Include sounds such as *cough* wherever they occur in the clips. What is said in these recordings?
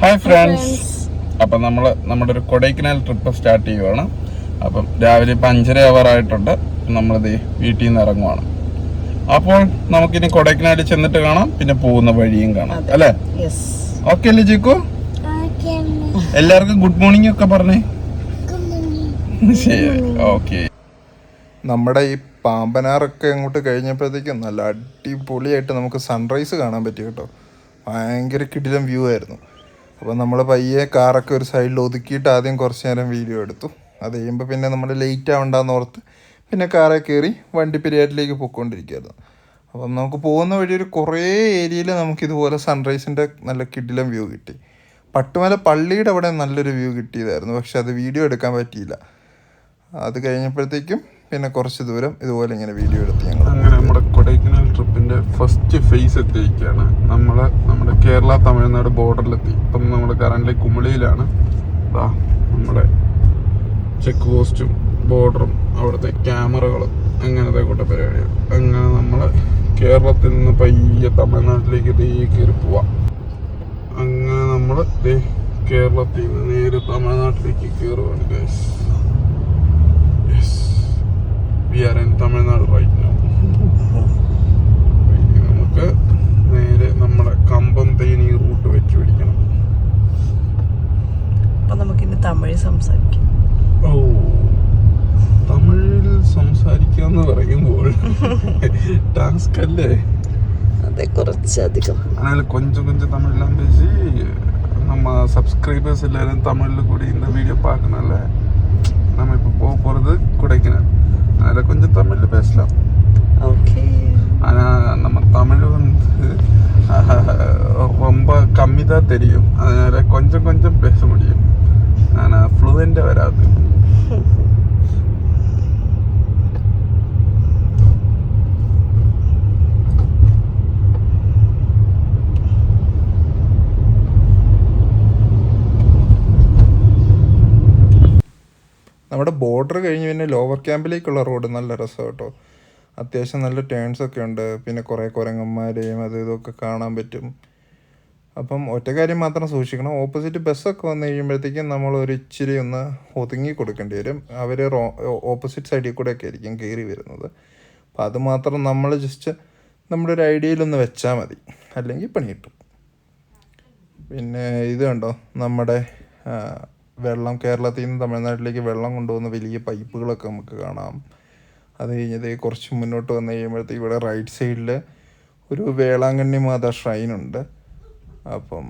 Hi friends അപ്പം നമ്മൾ നമ്മുടെ ഒരു കൊടൈക്കനാൽ ട്രിപ്പ് സ്റ്റാർട്ട് ചെയ്യുവാണ്. അപ്പം രാവിലെ ഇപ്പം അഞ്ചര അവർ ആയിട്ടുണ്ട്. നമ്മളിത് വീട്ടിൽ നിന്ന് ഇറങ്ങുവാണ്. അപ്പോൾ നമുക്കിനി കൊടൈക്കനാലിൽ ചെന്നിട്ട് കാണാം. പിന്നെ പോകുന്ന വഴിയും കാണാം. അല്ലേ? യെസ് ഓക്കെ അല്ലേ ജിക്കു എല്ലാവർക്കും ഗുഡ് മോർണിംഗ് ഒക്കെ പറഞ്ഞേ. *laughs* ശരി. ഓക്കെ നമ്മുടെ ഈ പാമ്പനാറൊക്കെ അങ്ങോട്ട് കഴിഞ്ഞപ്പോഴത്തേക്കും നല്ല അടിപൊളിയായിട്ട് നമുക്ക് സൺറൈസ് കാണാൻ പറ്റി കേട്ടോ. ഭയങ്കര കിടിലം വ്യൂ ആയിരുന്നു. അപ്പോൾ നമ്മൾ പയ്യെ കാറൊക്കെ ഒരു സൈഡിൽ ഒതുക്കിയിട്ട് ആദ്യം കുറച്ച് നേരം വീഡിയോ എടുത്തു. അത് കഴിയുമ്പോൾ പിന്നെ നമ്മൾ ലേറ്റ് ആവണ്ടെന്ന് ഓർത്ത് പിന്നെ കാറെ കയറി വണ്ടി പെരിയാറ്റിലേക്ക് പൊയ്ക്കൊണ്ടിരിക്കുകയായിരുന്നു അപ്പം നമുക്ക് പോകുന്ന വഴി ഒരു കുറേ ഏരിയയിൽ നമുക്കിതുപോലെ സൺറൈസിന്റെ നല്ല കിടിലം വ്യൂ കിട്ടി. പട്ടുമല പള്ളിയുടെ അവിടെ നല്ലൊരു വ്യൂ കിട്ടിയതായിരുന്നു. പക്ഷെ അത് വീഡിയോ എടുക്കാൻ പറ്റിയില്ല. അത് കഴിഞ്ഞപ്പോഴത്തേക്കും പിന്നെ കുറച്ച് ദൂരം ഇതുപോലെ ഇങ്ങനെ വീഡിയോ എടുത്ത് ഞങ്ങൾ നമ്മുടെ കൊടൈക്കനാൽ ട്രിപ്പിന്റെ ഫസ്റ്റ് ഫേസ് എത്തിയിരിക്കുകയാണ്. നമ്മൾ നമ്മുടെ കേരള തമിഴ്നാട് ബോർഡറിലെത്തി ഇപ്പം നമ്മൾ കറന്റ് കുമളിയിലാണ്. അതാ നമ്മുടെ ചെക്ക് പോസ്റ്റും ബോർഡറും അവിടുത്തെ ക്യാമറകളും അങ്ങനത്തെ കൂട്ട പരിപാടികൾ അങ്ങനെ നമ്മൾ കേരളത്തിൽ നിന്ന് പയ്യെ തമിഴ്നാട്ടിലേക്ക് ദേ കയറി പോവാം. അങ്ങനെ നമ്മൾ ദേ കേരളത്തിൽ നിന്ന് നേരെ തമിഴ്നാട്ടിലേക്ക് കയറുവാണ് guys yes we are in Tamil Nadu right now നമുക്ക് നേരെ നമ്മുടെ കമ്പം തേനി റൂട്ട് വെച്ച് പിടിക്കണം അപ്പൊ നമുക്കിനി തമിഴ് സംസാരിക്കാം ഓ തമിഴിൽ സംസാരിക്കുക എന്ന് പറയുമ്പോൾ ടാസ്ക് അല്ലേ അതെ കുറച്ചധികം அதனால கொஞ்சம் கொஞ்சம் தமிழ்லாம் பேசி நம்ம சப்ஸ்கிரைபர்ஸ் எல்லாரும் தமிழில் கூட இந்த வீடியோ பார்க்கணும்ல நம்ம இப்போ போக போகிறது குடைக்கணும் அதில் கொஞ்சம் தமிழில் பேசலாம் ഓക്കെ ஆனால் நம்ம தமிழ் வந்து ரொம்ப கம்மி தான் தெரியும் அதனால கொஞ்சம் கொஞ்சம் பேச முடியும் ஆனால் ஃப்ளூவெண்ட்டாக வராது നമ്മുടെ ബോർഡർ കഴിഞ്ഞ് പിന്നെ ലോവർ ക്യാമ്പിലേക്കുള്ള റോഡ് നല്ല രസം കേട്ടോ അത്യാവശ്യം നല്ല ടേൺസ് ഒക്കെ ഉണ്ട്. പിന്നെ കുറേ കുരങ്ങന്മാരെയും അത് ഇതൊക്കെ കാണാൻ പറ്റും. അപ്പം ഒറ്റ കാര്യം മാത്രം സൂക്ഷിക്കണം. ഓപ്പോസിറ്റ് ബസ്സൊക്കെ വന്നു കഴിയുമ്പോഴത്തേക്കും നമ്മൾ ഒരു ഇച്ചിരി ഒന്ന് ഒതുങ്ങി കൊടുക്കേണ്ടി വരും. അവർ റോ ഓപ്പോസിറ്റ് സൈഡിൽ കൂടെ ഒക്കെ ആയിരിക്കും കയറി വരുന്നത്. അപ്പം അത് മാത്രം നമ്മൾ ജസ്റ്റ് നമ്മുടെ ഒരു ഐഡിയയിലൊന്ന് വെച്ചാൽ മതി. അല്ലെങ്കിൽ പണി കിട്ടും. പിന്നെ ഇത് കണ്ടോ? നമ്മുടെ വെള്ളം കേരളത്തിൽ നിന്ന് തമിഴ്നാട്ടിലേക്ക് വെള്ളം കൊണ്ടുപോകുന്ന വലിയ പൈപ്പുകളൊക്കെ നമുക്ക് കാണാം. അത് കഴിഞ്ഞത് കുറച്ച് മുന്നോട്ട് വന്നു കഴിയുമ്പോഴത്തേക്ക് ഇവിടെ റൈറ്റ് സൈഡിൽ ഒരു വേളാങ്കണ്ണി മാതാ ഷ്രൈനുണ്ട് അപ്പം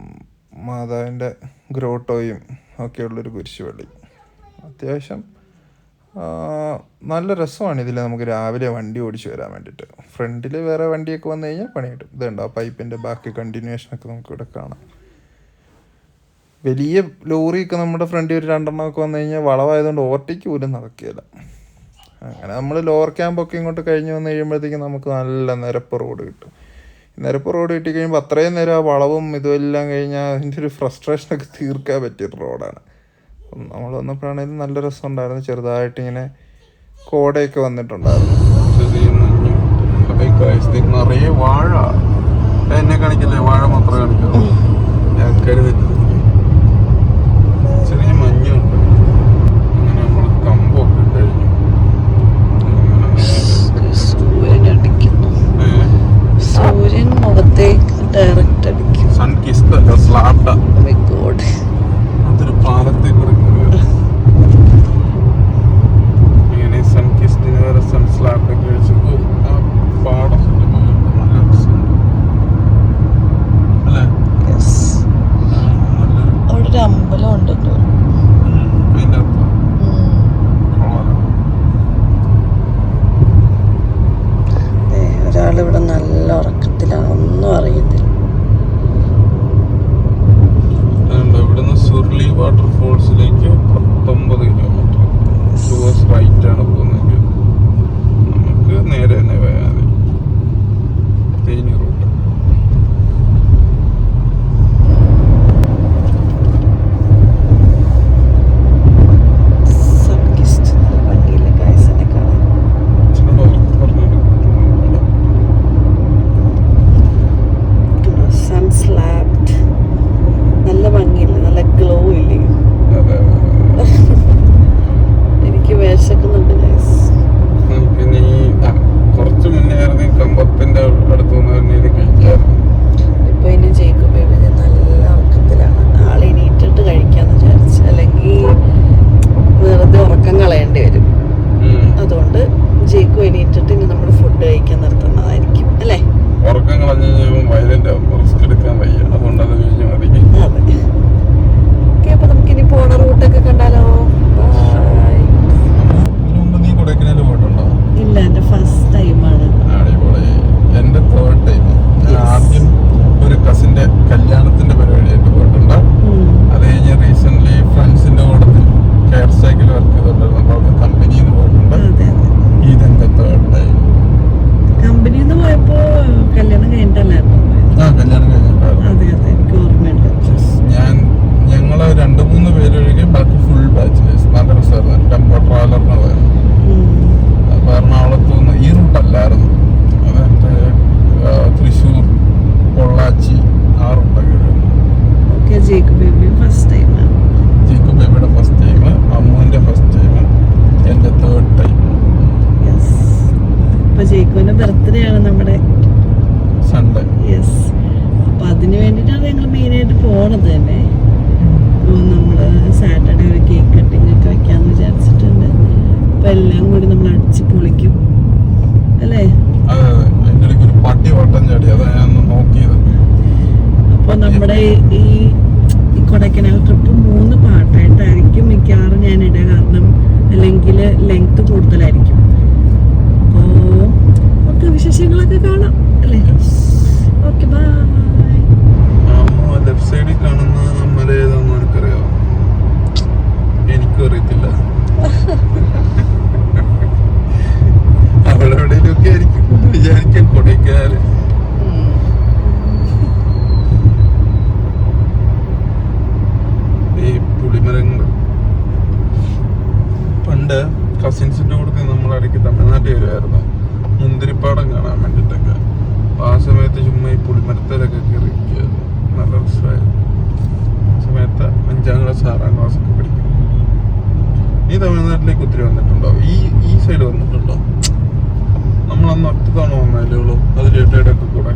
മാതാവിന്റെ ഗ്രോട്ടോയും ഒക്കെയുള്ളൊരു കുരിശുപള്ളി അത്യാവശ്യം നല്ല രസമാണ് ഇതിൽ നമുക്ക് രാവിലെ വണ്ടി ഓടിച്ചു വരാൻ വേണ്ടിയിട്ട്. ഫ്രണ്ടിൽ വേറെ വണ്ടിയൊക്കെ വന്നു കഴിഞ്ഞാൽ പണി കിട്ടും ഇതുണ്ട്? ആ പൈപ്പിന്റെ ബാക്കി കണ്ടിന്യൂഷനൊക്കെ നമുക്കിവിടെ കാണാം. വലിയ ലോറിയൊക്കെ നമ്മുടെ ഫ്രണ്ടിൽ ഒരു രണ്ടെണ്ണമൊക്കെ വന്നു കഴിഞ്ഞാൽ വളവായതുകൊണ്ട് ഓവർടേക്ക് പോലും നടക്കുകയില്ല. അങ്ങനെ നമ്മൾ ലോവർ ക്യാമ്പൊക്കെ ഇങ്ങോട്ട് കഴിഞ്ഞ് വന്നു കഴിയുമ്പോഴത്തേക്കും നമുക്ക് നല്ല നിരപ്പ് റോഡ് കിട്ടും. നിരപ്പ് റോഡ് കിട്ടി കഴിയുമ്പോൾ അത്രയും നേരം ആ വളവും ഇതുമെല്ലാം കഴിഞ്ഞാൽ അതിന്റെ ഒരു ഫ്രസ്ട്രേഷനൊക്കെ തീർക്കാൻ പറ്റിയ റോഡാണ് നമ്മൾ വന്നപ്പോഴാണെങ്കിലും നല്ല രസമുണ്ടായിരുന്നു. ചെറുതായിട്ട് ഇങ്ങനെ കോടയൊക്കെ വന്നിട്ടുണ്ടായിരുന്നു. ഇവിടെ നല്ല നമ്മുടെ ഈ കൊടൈക്കനാൽ ട്രിപ്പ് മൂന്ന് പാട്ടായിട്ടായിരിക്കും മിക്കവാറും ഞാൻ ഇടുക കാരണം അല്ലെങ്കിൽ ലെങ്ത് കൂടുതലായിരിക്കും. അപ്പോൾ ഓക്കെ വിശേഷങ്ങളൊക്കെ കാണാം അല്ലേ? ഓക്കെ ബൈ ലെഫ്റ്റ് സൈഡിൽ കാണുന്ന മല ഏതാന്ന് എനിക്കറിയാം? എനിക്കും അറിയത്തില്ല *laughs* അവിടെ എവിടെയൊക്കെ ആയിരിക്കും? വിചാരിക്കാൻ കൊടൈക്കനാല്. ഈ പണ്ട് കസിൻസിന്റെ കൂടെ നമ്മൾ ഇടയ്ക്ക് തമിഴ്നാട്ടിൽ വരുമായിരുന്നു മുന്തിരിപ്പാടം കാണാൻ വേണ്ടിയിട്ടൊക്കെ. ആ സമയത്ത് ചുമ്മാ ഈ പുളിമരത്തിലൊക്കെ കയറി നല്ല രസമായിരുന്നു. ആ സമയത്ത് അഞ്ചാം ക്ലാസ് ആറാം ക്ലാസ് ഒക്കെ പഠിക്കും. നീ തമിഴ്നാട്ടിലേക്ക് ഒത്തിരി വന്നിട്ടുണ്ടോ? ഈ ഈ സൈഡ് വന്നിട്ടുണ്ടോ? നമ്മൾ അന്ന് ഒറ്റ തവണ വന്നല്ലേ ഉള്ളൂ. അത് ചേട്ടയുടെ ഒക്കെ കൂടെ.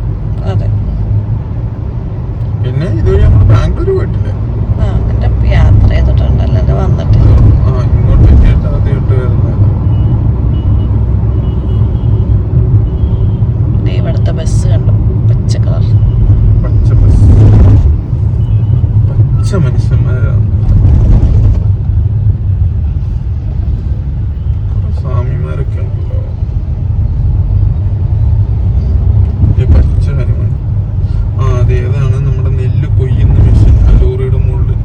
പിന്നെ ഇതുവഴി നമ്മൾ ബാംഗ്ലൂർ പോയിട്ടില്ലേ? യാത്ര ചെയ്തിട്ടുണ്ടല്ലോ എന്റെ വന്നിട്ടില്ല ഇവിടുത്തെ ബസ് കണ്ടു? പച്ച കളർ. പച്ച ബസ് പച്ച മനുഷ്യന്മാരാണ് കുറെ സ്വാമിമാരൊക്കെ ഉണ്ടല്ലോ ഈ പച്ച ഹനുമാൻ ആ അത് ഏതാണ് നമ്മുടെ നെല്ല് കൊയ്യുന്ന മെഷീൻ ആ ലോറിയുടെ മുകളിൽ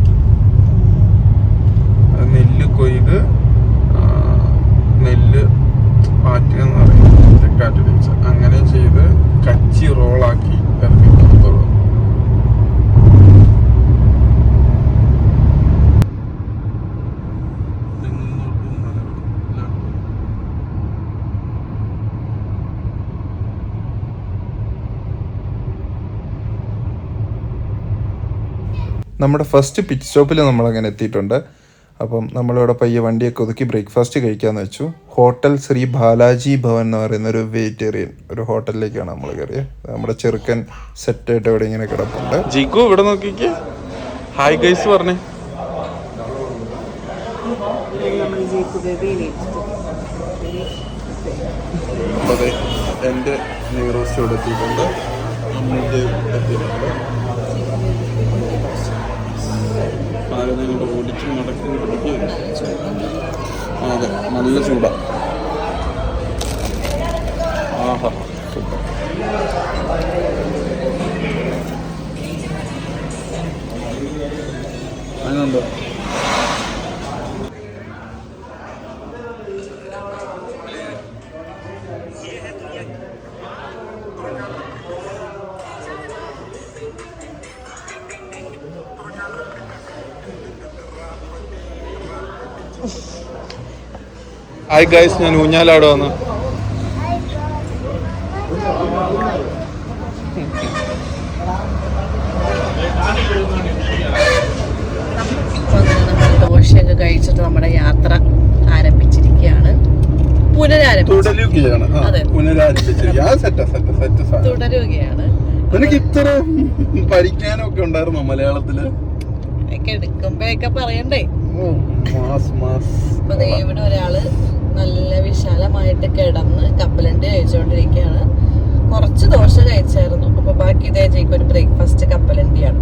അത് നെല്ല് കൊയ്ത് ആ, നെല്ല് പാറ്റുക എന്ന് പറയും തെക്കാറ്റടിച്ച് അങ്ങനെ ചെയ്ത് കച്ചി റോളാക്കി ഇറക്കി കൊടുത്തോളൂ നമ്മുടെ ഫസ്റ്റ് പിറ്റ് സ്റ്റോപ്പിൽ നമ്മൾ അങ്ങനെ എത്തിയിട്ടുണ്ട്. അപ്പം നമ്മളിവിടെ പയ്യെ വണ്ടിയൊക്കെ ഒതുക്കി ബ്രേക്ക്ഫാസ്റ്റ് കഴിക്കാമെന്ന് വെച്ചു. ഹോട്ടൽ ശ്രീ ബാലാജി ഭവൻ എന്ന് പറയുന്ന ഒരു വെജിറ്റേറിയൻ ഒരു ഹോട്ടലിലേക്കാണ് നമ്മൾ കയറിയത് നമ്മുടെ ചെറുക്കൻ സെറ്റായിട്ട് ഇവിടെ ഇങ്ങനെ കിടപ്പുണ്ട്. ജിഗു ഇവിടെ നോക്കിക്കേ. ഹായ് ഗൈസ് പറഞ്ഞേ. അതെ എന്റെ നെയ് റോസ്റ്റ് ഇവിടെ എത്തിയിട്ടുണ്ട്. എത്തിയിട്ടുണ്ട്. ഇവിടെ ഓടിച്ച് പിടിക്കുകയാണ് അതെ നല്ല ചൂടാണ് ആഹാ സൂപ്പർ. അതിനുണ്ടോ. ഹായ് ഗൈസ് ഞാൻ ഊഞ്ഞാലാട് വന്നു. ദോശയൊക്കെ കഴിച്ചിട്ട് നമ്മുടെ യാത്ര ആരംഭിച്ചിരിക്കുകയാണ്. പുനരാരംഭിച്ചു. തുടരുകയാണ്. നിനക്ക് ഇത്ര പഠിക്കാനൊക്കെ ഉണ്ടായിരുന്നോ മലയാളത്തിൽ? എടുക്കുമ്പോഴൊക്കെ പറയണ്ടേ? Mass mass. ഇവിടെ ഒരാൾ നല്ല വിശാലമായിട്ട് കിടന്ന് കപ്പലണ്ടി കഴിച്ചുകൊണ്ടിരിക്കുകയാണ്. കുറച്ച് ദോശ കഴിച്ചായിരുന്നു. അപ്പൊ ബാക്കി ഇതേ ജയിക്ക് ഒരു ബ്രേക്ക്ഫാസ്റ്റ് കപ്പലണ്ടിയാണ്.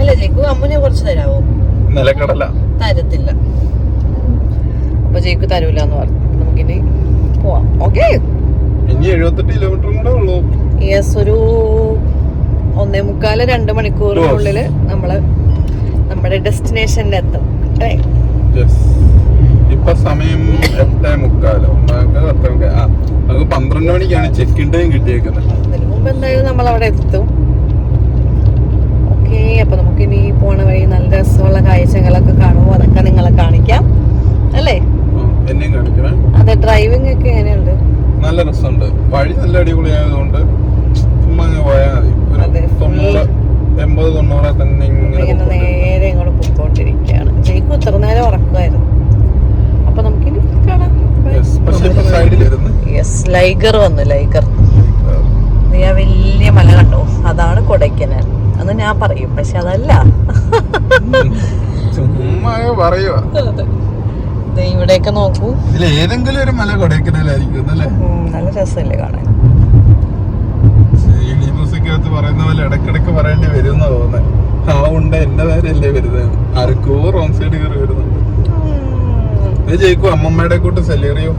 അല്ല ജയിക്കു അമ്മുനെ കുറച്ച് തരാവോ? നിലക്കടല. തരത്തില്ല. അപ്പൊ ജയിക്കു തരൂല എന്ന് പറഞ്ഞു നമുക്കിനി പോവാം. ഓക്കെ ഇനി എഴുപത്തെട്ട് കിലോമീറ്ററും കൂടെ ഉള്ളൂ. യെസ് ഒരു ഒന്നേ മുക്കാൽ രണ്ട് മണിക്കൂറിനുള്ളിൽ നമ്മൾ നമ്മുടെ ഡെസ്റ്റിനേഷനിലെത്തും അല്ലേ. ഇപ്പൊ സമയം എട്ടേ മുക്കാലോ. മുക്കാൽ. ആ നമുക്ക് പന്ത്രണ്ട് മണിക്കാണ് ചെക്ക് ഇൻ ടൈം കിട്ടിയേക്കുന്നത്. എന്തായാലും നമ്മൾ അവിടെ എത്തും. ഓക്കെ അപ്പൊ നമുക്ക് ഇനി പോണ വഴി നല്ല രസമുള്ള കാഴ്ചകളൊക്കെ കാണുമ്പോൾ അതൊക്കെ നിങ്ങളെ കാണിക്കാം. അല്ലേ? എന്നെയും കാണിക്കണേ. അതെ ഡ്രൈവിംഗ് ഒക്കെ എങ്ങനെയുണ്ട്? നല്ല രസമുണ്ട്. വഴി നല്ല അടിപൊളിയായതുകൊണ്ട് ചുമ്മാ പോയാൽ മതി. തൊണ്ണൂറ് എൺപത് തൊണ്ണൂറെ തന്നെ ഇങ്ങനെ നേരെ ഇങ്ങോട്ട് പൊക്കോണ്ടിരിക്കുകയാണ്. ജയിക്കും ഇത്ര നേരം ഉറക്കുമായിരുന്നു അപ്പൊ നമുക്കിനി കാണാം Yes. പക്ഷെ ഇപ്പൊ സൈഡിലിരുന്ന് യെസ് ലൈഗർ വന്നു ലൈഗർ നീ ആ വലിയ മല കണ്ടോ? അതാണ് കൊടൈക്കനാൽ. അന്ന് ഞാൻ പറയും പക്ഷെ അതല്ല. ഇവിടെയൊക്കെ നോക്കൂ. ഏതെങ്കിലും ഒരു മല കൊടൈക്കനാലായിരിക്കും നല്ല രസമല്ലേ കാണാൻ. മ്യൂസിക്കകത്ത് പറയുന്ന പോലെ ഇടക്കിടക്ക് പറയേണ്ടി വരും എന്നാ തോന്നുന്നത് ആ ഉണ്ട് എന്റെ പേരല്ലേ വരുന്നത്. ആർക്കോ റോങ് സൈഡ് കയറി വരുന്നുണ്ട് ഇത് ജയിക്കും അമ്മമ്മയുടെ കൂട്ട് സെലേറിയോ.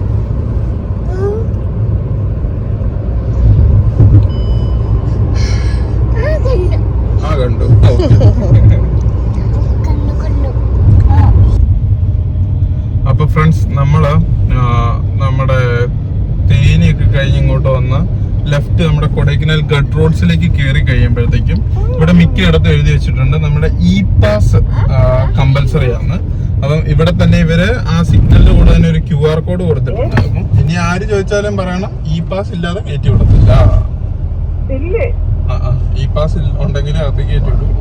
ആ കണ്ടു. അപ്പൊ ഫ്രണ്ട്സ് നമ്മൾ നമ്മുടെ തേനിയൊക്കെ കഴിഞ്ഞ് ഇങ്ങോട്ട് വന്ന് ലെഫ്റ്റ് നമ്മുടെ കൊടൈക്കനാൽ ഗഡ് റോഡ്സിലേക്ക് കയറി കഴിയുമ്പോഴത്തേക്കും ഇവിടെ മിക്കയിടത്തും എഴുതി വെച്ചിട്ടുണ്ട് നമ്മുടെ ഇ പാസ് കമ്പൽസറി ആണ്. അപ്പം ഇവിടെ തന്നെ ഇവർ ആ സിഗ്നലിന്റെ കൂടെ തന്നെ ഒരു ക്യു ആർ കോഡ് കൊടുത്തിട്ടുണ്ടായിരുന്നു ഇനി ആര് ചോദിച്ചാലും പറയണം ഇ പാസ് ഇല്ലാതെ കയറ്റി വിടത്തില്ല. ഇല്ലേ? ആ ആ. ഇ പാസ് ഉണ്ടെങ്കിൽ അകത്ത് കയറ്റി വിടും.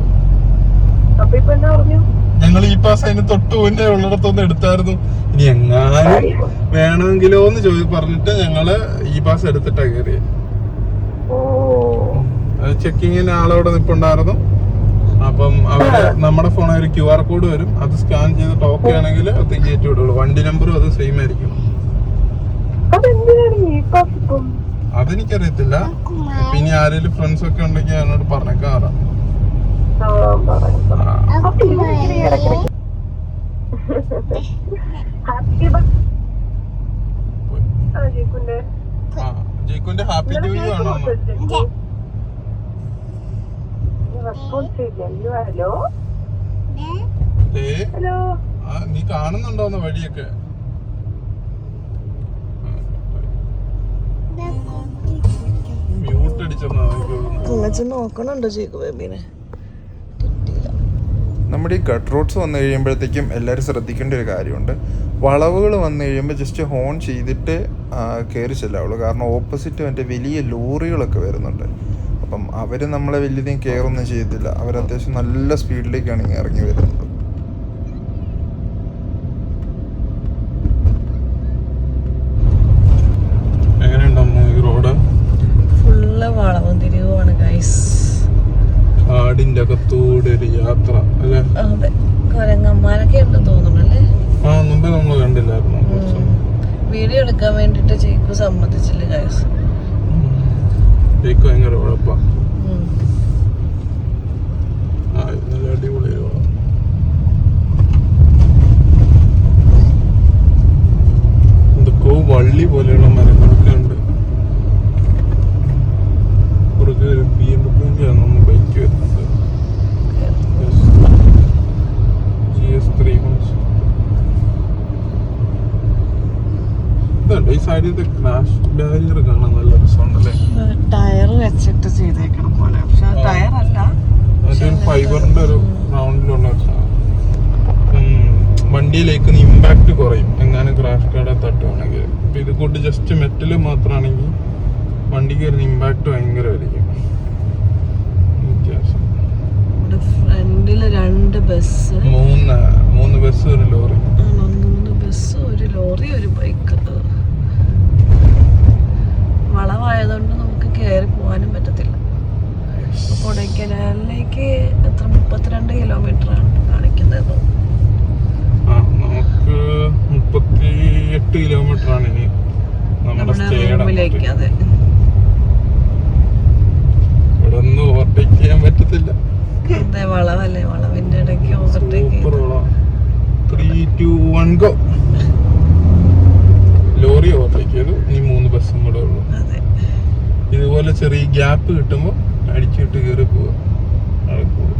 ഞങ്ങൾ ഈ പാസ് അതിന് തൊട്ട് മുന്നേ ഉള്ളിടത്തൊന്ന് എടുത്തായിരുന്നു. ഇനി എങ്ങാനും വേണമെങ്കിലോ എന്ന് ചോദി പറഞ്ഞിട്ട് ഞങ്ങൾ ഈ പാസ് എടുത്തിട്ടാ കയറിയത് ഓ. ചെക്കിങ്ങിന് ആളവിടെ നിപ്പുണ്ടായിരുന്നു. അപ്പം അവർ നമ്മുടെ ഫോണിൽ ഒരു ക്യു ആർ കോഡ് വരും. അത് സ്കാൻ ചെയ്ത് ടോക്ക് ചെയ്യണമെങ്കിൽ അത് കയറ്റി വിടുള്ളൂ. വണ്ടി നമ്പറും അത് സെയിം ആയിരിക്കും. അതെനിക്കറിയത്തില്ല. പിന്നെ ആരെങ്കിലും ഫ്രണ്ട്സ് ഒക്കെ ഉണ്ടെങ്കിൽ എന്നോട് പറഞ്ഞേക്കാറാ ജയ്ക്കുന്റെ ഹാപ്പി ന്യൂ ഇയർ ആണോ? Response hello? ഹലോ? നീ കാണുന്നുണ്ടോന്ന് വഴിയൊക്കെ? മ്യൂട്ട് അടിച്ചെന്നാ നോക്കണുണ്ടോ ബേബീനെ? നമ്മുടെ ഈ കട്ട് റോഡ്സ് വന്നു കഴിയുമ്പോഴത്തേക്കും എല്ലാവരും ശ്രദ്ധിക്കേണ്ട ഒരു കാര്യമുണ്ട്. വളവുകൾ വന്നു കഴിയുമ്പോൾ ജസ്റ്റ് ഹോൺ ചെയ്തിട്ട് കയറി ചെല്ലാവുള്ളൂ കാരണം ഓപ്പോസിറ്റ് മറ്റേ വലിയ ലോറികളൊക്കെ വരുന്നുണ്ട്. അപ്പം അവർ നമ്മളെ വലിയധികം കെയർ ഒന്നും ചെയ്യത്തില്ല അവർ അത്യാവശ്യം നല്ല സ്പീഡിലേക്കാണ് ഇങ്ങനെ ഇറങ്ങി വരുന്നത്. കാടിന്റെ അകത്തൂടെ ഒരു യാത്ര അല്ലേ? അതെ. കൊരങ്ങന്മാരൊക്കെ ഉണ്ടെന്ന് തോന്നുന്നല്ലേ ആ മുമ്പേ നമ്മൾ കണ്ടില്ലായിരുന്നു. വീഡിയോ എടുക്കാൻ വേണ്ടിട്ട് ചേക്കു സമ്മതിച്ചില്ല ഗൈസ് ജയ്ക്ക് ഭയങ്കര ഉഴപ്പാണ് ആ നല്ല അടിപൊളി. എന്തൊക്കെയോ വള്ളി പോലെയുള്ള മരങ്ങളൊക്കെ ഉണ്ട് ഒരു ബി എം ഡബ്ല്യൂന്റെ ആണ് ബൈക്ക് വരുന്നത് ജി എസ് ത്രീ ഇതുണ്ട് ഈ സൈഡിലത്തെ ക്രാഷ് ബാരിയർ കാണാൻ നല്ല രസമുണ്ടല്ലേ? ടയർ വെച്ചിട്ട് ചെയ്തേക്കണം പോലെ. പക്ഷെ. ടയർ അല്ല ഫൈബറിന്റെ ഒരു റൗണ്ടിലുള്ള വണ്ടിയിലേക്ക് ഇമ്പാക്ട് കുറയും. എങ്ങാനും ക്രാഷ് കാർഡ് തട്ടുവാണെങ്കിൽ. ഇപ്പൊ ഇത് കൊണ്ട് ജസ്റ്റ് മെറ്റൽ മാത്രമാണെങ്കിൽ വണ്ടിക്ക് വരുന്ന ഇമ്പാക്ട് ഭയങ്കരമായിരിക്കും. ഫ്രണ്ടിൽ രണ്ട് ബസ് മൂന്ന് മൂന്ന് ബസ് ഒരു ലോറി. മൂന്ന് ബസ് ഒരു ലോറി ഒരു ബൈക്ക് വളവായതുകൊണ്ട് നമുക്ക് കയറി പോകാനും പറ്റത്തില്ല. കൊടൈക്കനാലിലേക്ക് എത്ര മുപ്പത്തിരണ്ട് കിലോമീറ്റർ ആണ് കാണിക്കുന്നത്. ആ നമുക്ക് മുപ്പത്തി എട്ട് കിലോമീറ്റർ ആണ് ഇനി നമ്മുടെ റൂമിലേക്ക് അതെ. ഇവിടെ ഒന്നും ഓവർടേക്ക് ചെയ്യാൻ പറ്റത്തില്ല. അതെ വളവല്ലേ? വളവിന്റെ ഇടയ്ക്ക് overtake three two one go lorry overtake ഇനി മൂന്ന് ബസ്സും കൂടെ ഉള്ളു. ഇതുപോലെ ചെറിയ ഗ്യാപ്പ് കിട്ടുമ്പോൾ അടിച്ചിട്ട് കയറി പോവുക നടക്കുള്ളൂ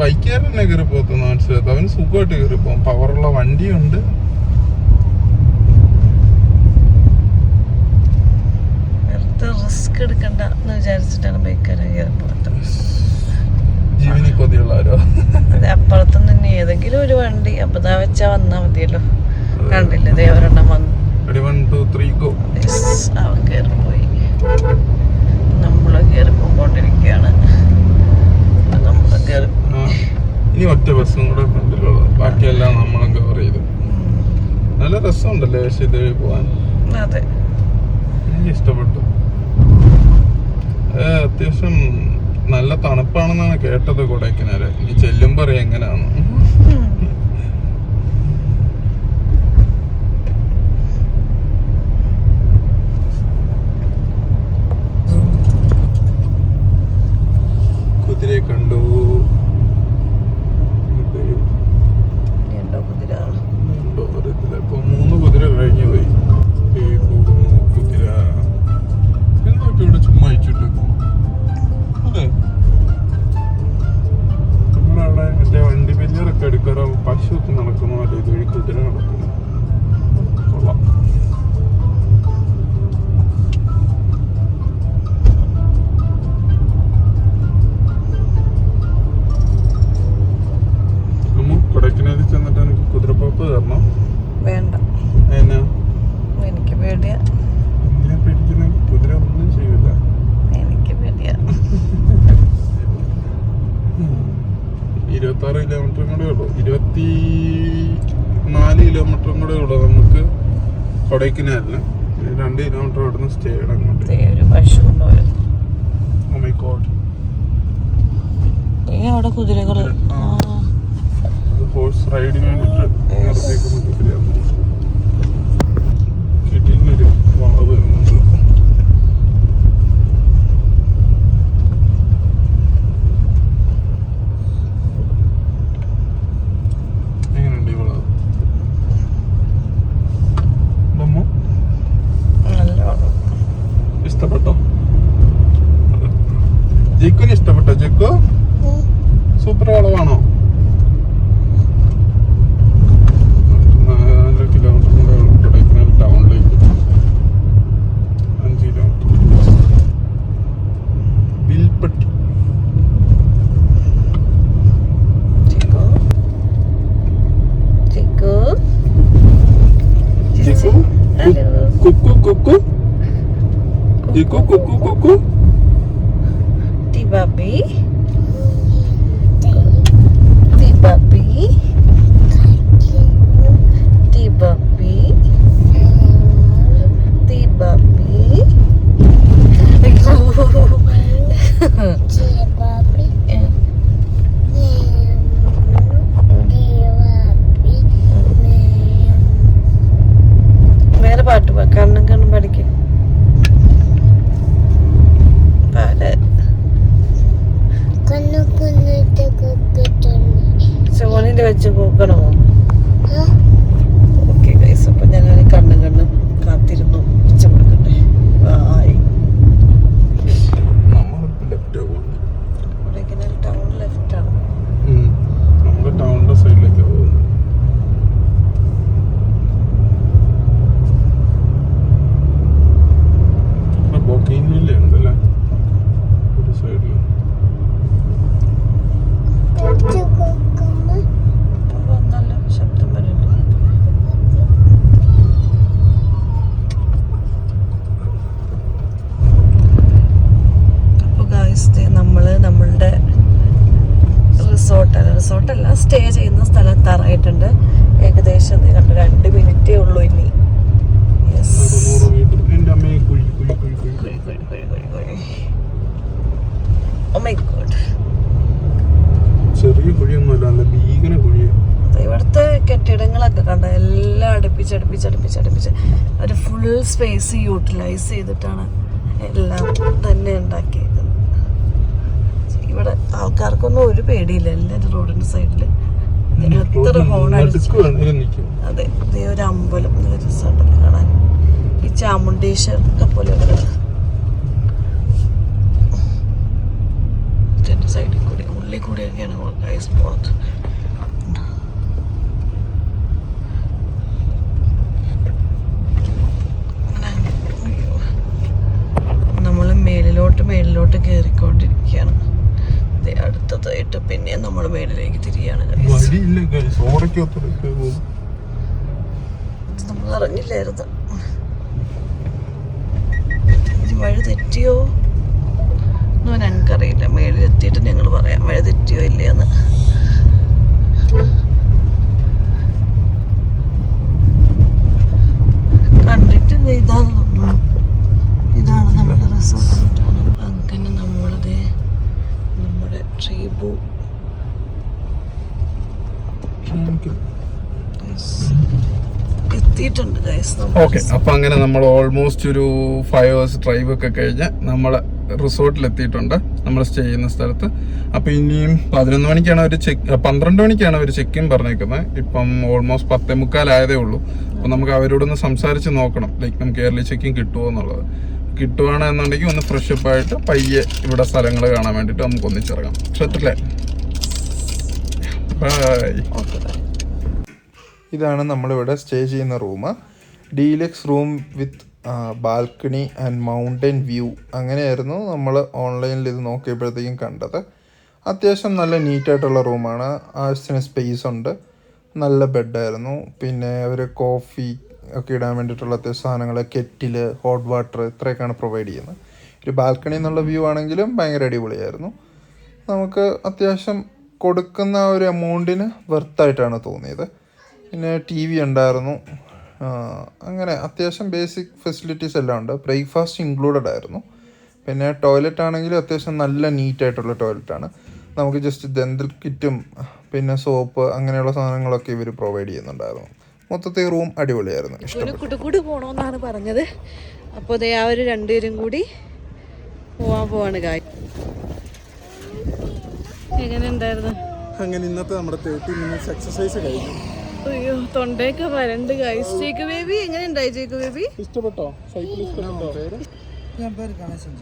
ബൈക്കുകാരൻ തന്നെ കയറി പോകത്തെന്ന് മനസ്സിലാത്ത അവന് സുഖമായിട്ട് കയറി പോകും പവറുള്ള വണ്ടിയുണ്ട്. വെറുതെ റിസ്ക് എടുക്കണ്ട എന്ന് വിചാരിച്ചിട്ടാണ് ബൈക്കാരെ കയറി പോകട്ടെ ജീവനി കൊതിയുള്ളവരോ അതെ അപ്പുറത്തുനിന്ന് ഏതെങ്കിലും ഒരു വണ്ടി അപ്പൊ വെച്ചാ വന്നാ മതിയല്ലോ. കണ്ടില്ലേ? ഒരെണ്ണം വന്നു. Ready one two three go അവൻ കയറിപ്പോയി നമ്മൾ കയറി പോയിക്കൊണ്ടിരിക്കുകയാണ് നമ്മൾ കയറി ഇനി ഒറ്റ ബസ്സും കൂടെ ഫ്രണ്ടിലുള്ളത്. ബാക്കിയെല്ലാം നമ്മളും കവർ ചെയ്തു. നല്ല രസമുണ്ടല്ലേ പക്ഷെ ഇത് പോവാൻ? അതെ. എനിക്ക് ഇഷ്ടപ്പെട്ടു. അത്യാവശ്യം നല്ല തണുപ്പാണെന്നാണ് കേട്ടത് കൊടൈക്കനാല്. ഇനി ചെല്ലുമ്പോ അറിയാം എങ്ങനെയാണ് ಕುದುರೆ ഇരുപത്തി നാല് കിലോമീറ്ററും കൂടെ ഉള്ളത് നമുക്ക് കൊടൈക്കനാലിന്. രണ്ട് കിലോമീറ്റർ ഇവിടുന്ന് സ്റ്റേ അങ്ങോട്ട്. Oh അവിടെ കുതിരകൾ ഹോഴ്സ് റൈഡിന് വേണ്ടിട്ട് കിട്ടിയിട്ടൊരു വളവ് വരുന്നുണ്ട് e cucu, cucu. അടുപ്പിച്ച് അടുപ്പിച്ച് അടുപ്പിച്ച് ഒരു ഫുൾ സ്പേസ് യൂട്ടിലൈസ് ചെയ്തിട്ടാണ് എല്ലാം തന്നെ ഉണ്ടാക്കിയത്. ഇവിടെ ആൾക്കാർക്കൊന്നും ഒരു പേടിയില്ല എല്ലാവരും റോഡിന്റെ സൈഡിൽ എത്ര ഹോൺ അതെ ഇതേ ഒരു അമ്പലം കാണാൻ. ഈ ചാമുണ്ടേശ്വരൊക്കെ പോലെ സൈഡിൽ കൂടി ഉള്ളിൽ കൂടിയൊക്കെയാണ് ഗൈസ് മേളിലോട്ട് മേളിലോട്ട് കയറിക്കൊണ്ടിരിക്കുകയാണ് അടുത്തതായിട്ട് പിന്നെ നമ്മൾ മേളിലേക്ക് തിരിയാണ് നമ്മൾ അറിഞ്ഞില്ലായിരുന്നു. വഴി തെറ്റിയോ? ഓക്കെ അപ്പൊ അങ്ങനെ നമ്മൾ ഓൾമോസ്റ്റ് ഒരു ഫൈവ് ഹവേഴ്സ് ഡ്രൈവ് ഒക്കെ കഴിഞ്ഞ് നമ്മൾ റിസോർട്ടിലെത്തിയിട്ടുണ്ട് നമ്മൾ സ്റ്റേ ചെയ്യുന്ന സ്ഥലത്ത്. അപ്പൊ ഇനിയും പതിനൊന്ന് മണിക്കാണ് അവർ ചെക്ക് പന്ത്രണ്ട് മണിക്കാണ് അവർ ചെക്ക് ഇൻ പറഞ്ഞേക്കുന്നത് ഇപ്പം ഓൾമോസ്റ്റ് പത്തേ മുക്കാലായതേ ഉള്ളൂ. അപ്പൊ നമുക്ക് അവരോടൊന്ന് സംസാരിച്ച് നോക്കണം. ലൈക്ക് നമുക്ക് എയർലി ചെക്കിങ് കിട്ടുമോ എന്നുള്ളത്. കിട്ടുവാണെന്നുണ്ടെങ്കിൽ ഒന്ന് ഫ്രഷ് അപ്പ് ആയിട്ട് പയ്യെ ഇവിടെ സ്ഥലങ്ങൾ കാണാൻ വേണ്ടിയിട്ട് നമുക്ക് ഒന്നിച്ചിറങ്ങാം. സെറ്റല്ലേ ബൈ. ഇതാണ് നമ്മളിവിടെ സ്റ്റേ ചെയ്യുന്ന room deluxe room with balcony and mountain view അങ്ങനെയായിരുന്നു നമ്മൾ ഓൺലൈനിൽ ഇത് നോക്കിയപ്പോഴത്തേക്കും കണ്ടത്. അത്യാവശ്യം നല്ല നീറ്റായിട്ടുള്ള റൂമാണ്. ആവശ്യത്തിന് സ്പേസ് ഉണ്ട്. നല്ല ബെഡായിരുന്നു. പിന്നെ അവർ കോഫി ഒക്കെ ഇടാൻ വേണ്ടിയിട്ടുള്ള അത്യാവശ്യം സാധനങ്ങൾ കെറ്റിൽ ഹോട്ട് വാട്ടർ ഇത്രയൊക്കെയാണ് പ്രൊവൈഡ് ചെയ്യുന്നത്. ഒരു ബാൽക്കണി എന്നുള്ള വ്യൂ ആണെങ്കിലും ഭയങ്കര അടിപൊളിയായിരുന്നു. നമുക്ക് അത്യാവശ്യം കൊടുക്കുന്ന ഒരു എമൗണ്ടിന് വെർത്തായിട്ടാണ് തോന്നിയത്. പിന്നെ ടി വി ഉണ്ടായിരുന്നു. അങ്ങനെ അത്യാവശ്യം ബേസിക് ഫെസിലിറ്റീസ് എല്ലാം ഉണ്ട്. ബ്രേക്ക്ഫാസ്റ്റ് ഇൻക്ലൂഡഡ് ആയിരുന്നു. പിന്നെ ടോയ്ലറ്റ് ആണെങ്കിലും അത്യാവശ്യം നല്ല നീറ്റായിട്ടുള്ള ടോയ്ലറ്റാണ് നമുക്ക് ജസ്റ്റ് ദന്തൽ കിറ്റും പിന്നെ സോപ്പ് അങ്ങനെയുള്ള സാധനങ്ങളൊക്കെ ഇവർ പ്രൊവൈഡ് ചെയ്യുന്നുണ്ടായിരുന്നു. മൊത്തത്തിൽ റൂം അടിപൊളിയായിരുന്നു. ഇഷ്ടപ്പെട്ടു പോണോന്നാണ് പറഞ്ഞത്. അപ്പോൾ ദേ ആ ഒരു രണ്ടുപേരും കൂടി പോവാൻ പോവാണ് കായ് എങ്ങനെ ഉണ്ടായിരുന്നു? അങ്ങനെ ഇന്നത്തെ നമ്മുടെ തേർട്ടി മിനിറ്റ്സ് എക്സസൈസ് കഴിഞ്ഞു. അയ്യോ തൊണ്ടയൊക്കെ വരണ്ട് ഗൈസ് ജേക്ക് ബേബി എങ്ങനെ ഉണ്ടായി ജേക്ക് ബേബി ഇഷ്ടപ്പെട്ടോ? സൈക്കിൾ ഇഷ്ടപ്പെട്ടോ ഗണേശൻ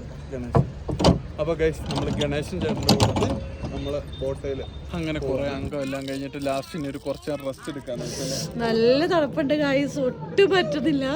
അപ്പൊ ഗൈസ് നമ്മൾ ഗണേശൻ ചേട്ടന്റെ കൂടെ നമ്മൾ ബോട്ടയിൽ അങ്ങനെ കൊറേ അംഗം എല്ലാം കഴിഞ്ഞിട്ട് ലാസ്റ്റ് ഇനി ഒരു കുറച്ച് റെസ്റ്റ് എടുക്കാൻ നല്ല തണുപ്പുണ്ട് ഗൈസ് ഒട്ടും പറ്റുന്നില്ല.